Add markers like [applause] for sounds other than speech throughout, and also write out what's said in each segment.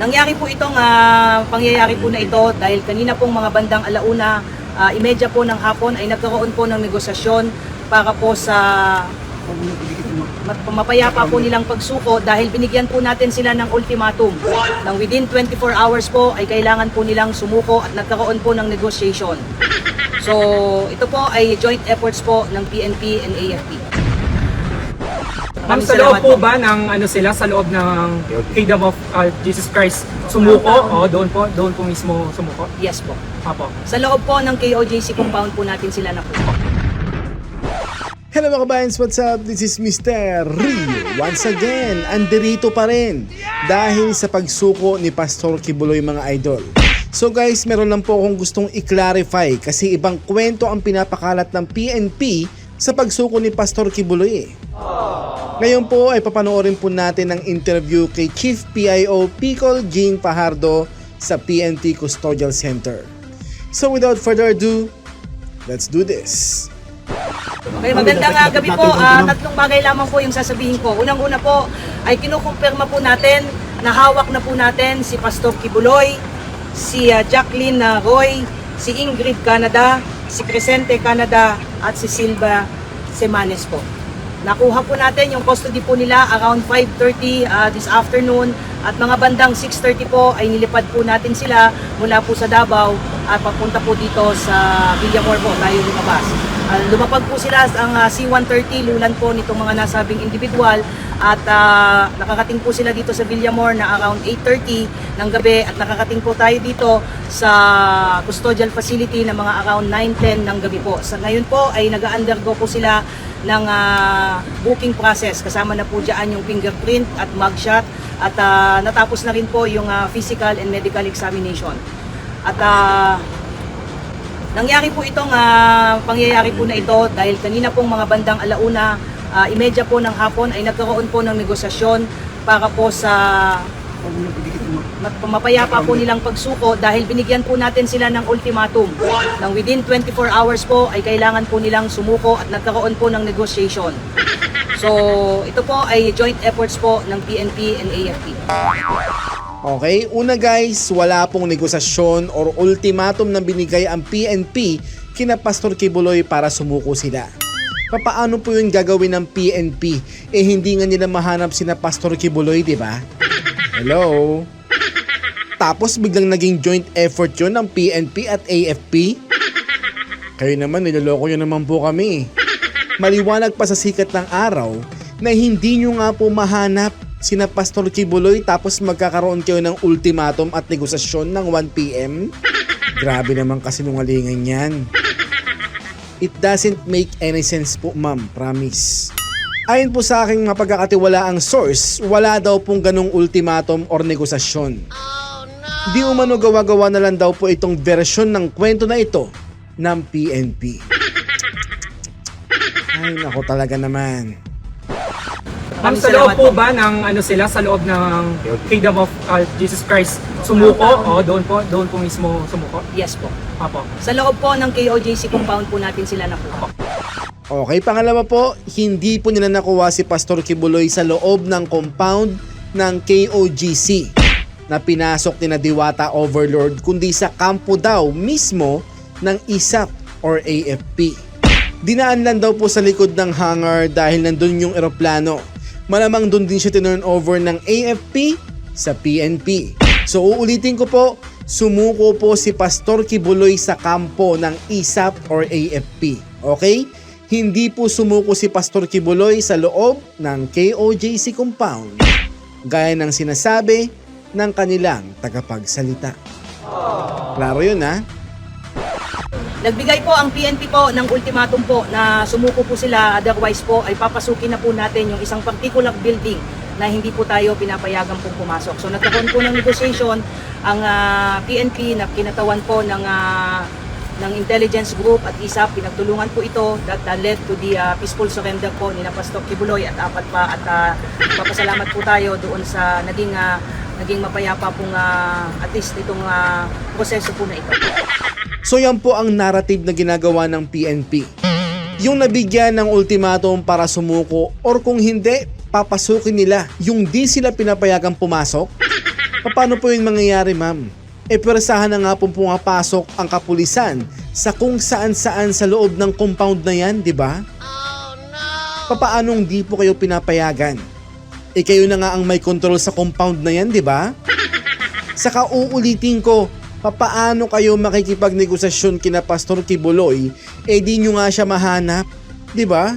Nangyari po itong ah, pangyayari po na ito dahil kanina pong mga bandang alauna, ah, imedya po ng hapon ay nagkaroon po ng negosasyon para po sa mapayapa po nilang pagsuko dahil binigyan po natin sila ng ultimatum. Nang within 24 hours po ay kailangan po nilang sumuko at nagkaroon po ng negotiation. So, ito po ay joint efforts po ng PNP and AFP. Ma'am, sa loob po ba ng ano sila, sa loob ng Kingdom of uh, Jesus Christ, sumuko? O, doon po, doon po mismo sumuko? Yes po. Apo. Sa loob po ng KOJC compound po natin sila na po. Hello mga kabayans, what's up? This is Mr. Rio. Once again, andirito pa rin dahil sa pagsuko ni Pastor Kibuloy mga idol. So guys, meron lang po akong gustong i-clarify kasi ibang kwento ang pinapakalat ng PNP sa pagsuko ni Pastor Kibuloy eh. Ngayon po ay papanoorin po natin ang interview kay Chief PIO Picol Jean Pajardo sa PNP Custodial Center. So without further ado, let's do this. Okay, magandang ah, gabi po. Ah, tatlong bagay lamang po yung sasabihin ko. Unang-una po ay kinukumpirma po natin na hawak na po natin si Pastor Kibuloy, si ah, Jacqueline Roy, si Ingrid Canada, si Crescente Canada at si Silva Semanes po. Nakuha po natin yung custody po nila around 5.30 ah, this afternoon at mga bandang 6.30 po ay nilipad po natin sila mula po sa Davao at papunta po dito sa Villamor po tayo lumabas. Ah, lumapag po sila ang ah, C-130 lulan po nitong mga nasabing individual at ah, nakakating po sila dito sa Villamor na around 8.30 ng gabi at nakakating po tayo dito sa custodial facility na mga around 9.10 ng gabi po. Sa ngayon po ay nag-undergo po sila ng ah, booking process. Kasama na po dyan yung fingerprint at mugshot at ah, natapos na rin po yung ah, physical and medical examination. At ah, nangyari po itong ah, pangyayari po na ito dahil kanina pong mga bandang alauna, ah, imedya po ng hapon ay nagkaroon po ng negosasyon para po sa mapayapa po nilang pagsuko dahil binigyan po natin sila ng ultimatum. Nang within 24 hours po ay kailangan po nilang sumuko at nagkaroon po ng negotiation. So, ito po ay joint efforts po ng PNP and AFP. Okay, una guys, wala pong negosasyon or ultimatum na binigay ang PNP kina Pastor Kibuloy para sumuko sila. Papaano po yun gagawin ng PNP? Eh hindi nga nila mahanap sina Pastor Kibuloy, di ba? Hello? Tapos biglang naging joint effort yun ng PNP at AFP? Kayo naman, niloloko nyo naman po kami. Maliwanag pa sa sikat ng araw na hindi nyo nga po mahanap sina Pastor Kibuloy tapos magkakaroon kayo ng ultimatum at negosasyon ng 1pm? Grabe naman kasi nungalingan yan. It doesn't make any sense po ma'am, promise. Ayon po sa aking mapagkakatiwalaang source, wala daw pong ganong ultimatum or negosasyon. Di umano gawa-gawa na lang daw po itong version ng kwento na ito ng PNP. [laughs] Ay, nako talaga naman. Ma'am, sa loob po ba ng ano sila, sa loob ng Kingdom of uh, Jesus Christ, sumuko? O, doon po, doon po mismo sumuko? Yes po. Apo. Sa loob po ng KOJC compound po natin sila nakuha. Okay, pangalawa po, hindi po nila nakuha si Pastor Kibuloy sa loob ng compound ng KOGC na pinasok ni na Diwata Overlord kundi sa kampo daw mismo ng ISAP or AFP. Dinaan lang daw po sa likod ng hangar dahil nandun yung eroplano. Malamang dun din siya tinurn over ng AFP sa PNP. So uulitin ko po, sumuko po si Pastor Kibuloy sa kampo ng ISAP or AFP. Okay? Hindi po sumuko si Pastor Kibuloy sa loob ng KOJC compound gaya ng sinasabi ng kanilang tagapagsalita. Klaro yun ha? Nagbigay po ang PNP po ng ultimatum po na sumuko po sila. Otherwise po ay papasukin na po natin yung isang particular building na hindi po tayo pinapayagan pong pumasok. So nagkaroon po ng negotiation ang ah, PNP na kinatawan po ng ah, ng intelligence group at ISAP pinagtulungan po ito that ah, led to the ah, peaceful surrender po ni Pastor Kibuloy at apat pa. At ah, papasalamat po tayo doon sa naging ah, naging mapayapa pong ah, at least itong ah, proseso po na ito. So yan po ang narrative na ginagawa ng PNP. Yung nabigyan ng ultimatum para sumuko or kung hindi, papasukin nila yung di sila pinapayagang pumasok. Paano po yun mangyayari ma'am? E pweresahan na nga pong pumapasok ang kapulisan sa kung saan saan sa loob ng compound na yan, di ba? Papaanong di po kayo pinapayagan? E kayo na nga ang may control sa compound na yan, di ba? Saka uulitin ko, papaano kayo makikipagnegosasyon kina Pastor Kibuloy, eh di nyo nga siya mahanap, di ba?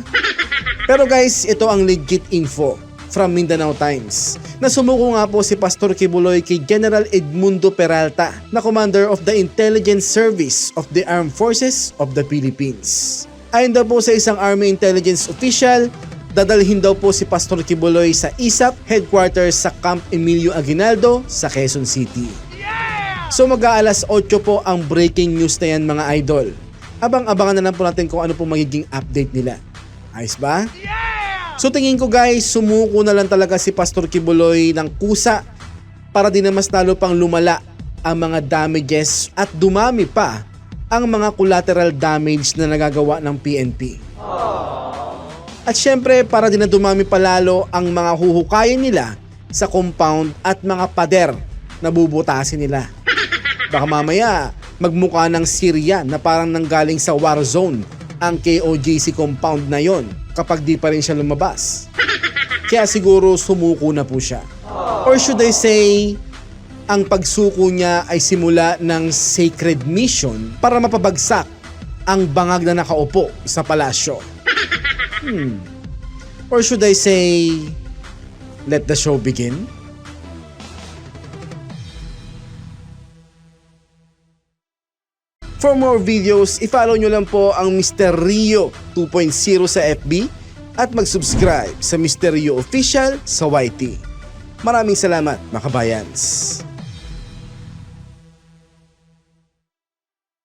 Pero guys, ito ang legit info from Mindanao Times. Nasumuko nga po si Pastor Kibuloy kay General Edmundo Peralta na Commander of the Intelligence Service of the Armed Forces of the Philippines. Ayon daw po sa isang Army Intelligence official, dadalhin daw po si Pastor Kibuloy sa ISAP headquarters sa Camp Emilio Aguinaldo sa Quezon City. So mag-aalas 8 po ang breaking news na yan mga idol. Abang-abangan na lang po natin kung ano po magiging update nila. Ayos ba? So tingin ko guys, sumuko na lang talaga si Pastor Kibuloy ng kusa para di na mas lalo pang lumala ang mga damages at dumami pa ang mga collateral damage na nagagawa ng PNP. At syempre para din na dumami palalo ang mga huhukayin nila sa compound at mga pader na bubutasin nila. Baka mamaya magmukha ng Syria na parang nanggaling sa war zone ang KOJC compound na yon kapag di pa rin siya lumabas. Kaya siguro sumuko na po siya. Or should I say, ang pagsuko niya ay simula ng sacred mission para mapabagsak ang bangag na nakaupo sa palasyo. Hmm. Or should I say, let the show begin? For more videos, i-follow nyo lang po ang Mr. Rio 2.0 sa FB at mag-subscribe sa Mr. Rio Official sa YT. Maraming salamat, mga kabayans.